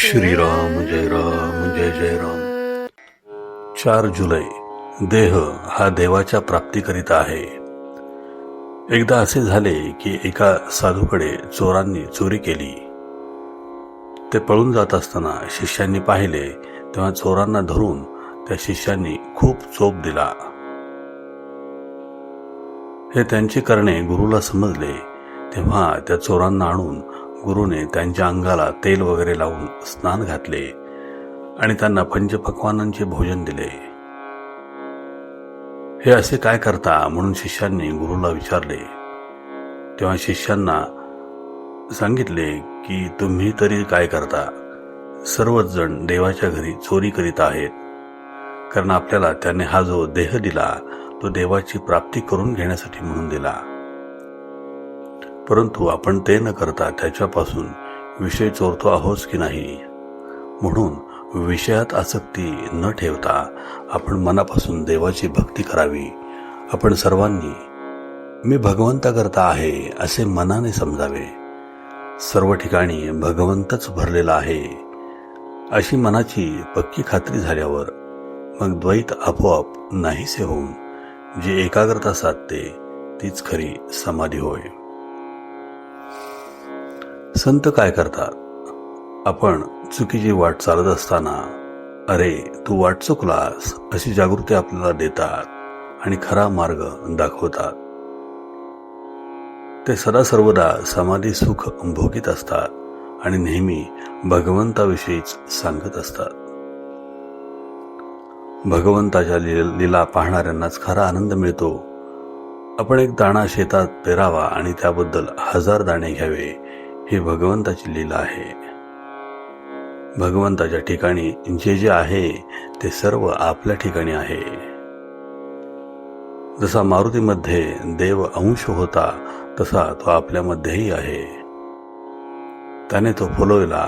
श्रीराम जय राम जय जय राम. चार जुलै देह हा देवाच्या प्राप्तीकरिता आहे. एकदा असे झाले की एका साधूकडे चोरांनी चोरी केली. ते पळून जात असताना शिष्यांनी पाहिले तेव्हा चोरांना धरून त्या शिष्यांनी खूप चोप दिला. हे त्यांची करणे गुरुला समजले. तेव्हा त्या चोरांना आणून गुरुने त्यांच्या अंगाला तेल वगैरे लावून स्नान घातले आणि त्यांना पंचपक्वानांचे भोजन दिले. हे असे काय करता म्हणून शिष्यांनी गुरुला विचारले. तेव्हा शिष्यांना सांगितले की तुम्ही तरी काय करता? सर्वच जण देवाच्या घरी चोरी करीत आहेत. कारण आपल्याला त्याने हा जो देह दिला तो देवाची प्राप्ती करून घेण्यासाठी म्हणून दिला. परंतु आपण ते न करता त्याच्यापासून विषय चोरतो आहोत की नाही? म्हणून विषयात आसक्ती न ठेवता आपण मनापासून देवाची भक्ती करावी. आपण सर्वांनी मी भगवंताकरता आहे असे मनाने समजावे. सर्व ठिकाणी भगवंतच भरलेला आहे. अशी मनाची पक्की खात्री झाल्यावर मग द्वैत आपोआप नाहीसे होऊन जी एकाग्रता साधते तीच खरी समाधी होय. संत काय करतात? आपण चुकीची वाट चालत असताना अरे तू वाट चुकलास अशी जागृती आपल्याला देतात आणि खरा मार्ग दाखवतात. ते सदा सर्वदा समाधी सुख भोगीत असतात आणि नेहमी भगवंताविषयीच सांगत असतात. भगवंताच्या लीला पाहणाऱ्यांनाच खरा आनंद मिळतो. आपण एक दाणा शेतात पेरावा आणि त्याबद्दल हजार दाणे घ्यावे ही भगवंताची लीला आहे. भगवंताच्या ठिकाणी जे जे आहे ते सर्व आपल्या ठिकाणी आहे. जसा मारुतीमध्ये देव अंश होता तसा तो आपल्यामध्येही आहे. त्याने तो फुलवला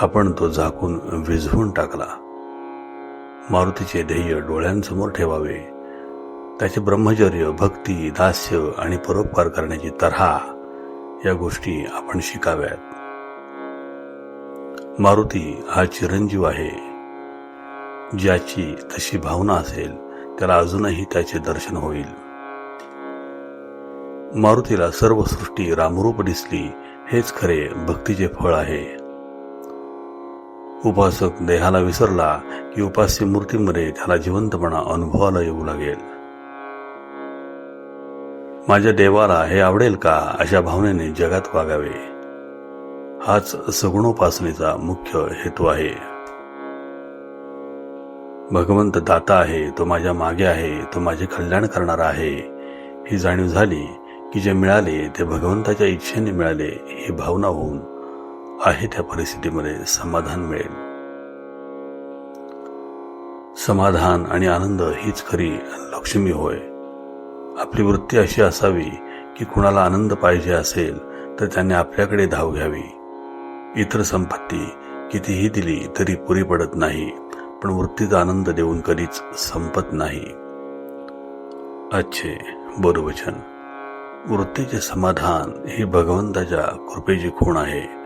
आपण तो झाकून विझवून टाकला. मारुतीचे ध्येय डोळ्यांसमोर ठेवावे. त्याचे ब्रह्मचर्य भक्ती दास्य आणि परोपकार करण्याची तऱ्हा या गोष्टी आपण शिकाव्यात. मारुती हा चिरंजीव आहे. ज्याची तशी भावना असेल त्याला अजूनही त्याचे दर्शन होईल. मारुतीला सर्व सृष्टी रामरूप दिसली हेच खरे भक्तीचे फळ आहे. उपासक देहाला विसरला की उपास्य मूर्तीमध्ये त्याला जिवंतपणा अनुभवाला येऊ लागेल. माझ्या देवाला हे आवडेल का अशा भावनेने जगात वागावे? हाच सगुणोपासनेचा मुख्य हेतू आहे. भगवंत दाता आहे तो माझ्या मागे आहे तो माझे कल्याण करणारा आहे. ही जाणीव झाली की जे मिळाले ते भगवंताच्या इच्छेने मिळाले ही भावना होऊन आहे त्या परिस्थितीमध्ये समाधान मिळेल. समाधान आणि आनंद हीच खरी लक्ष्मी होय. आपली वृत्ती अशी असावी की कुणाला आनंद पाहिजे असेल तर त्याने आपल्याकडे धाव घ्यावी. इतर संपत्ती कितीही दिली तरी पुरी पडत नाही पण वृत्तीचा आनंद देऊन कधीच संपत नाही. अच्छे बरोवचन वृत्तीचे समाधान ही भगवंताच्या कृपेची खूण आहे.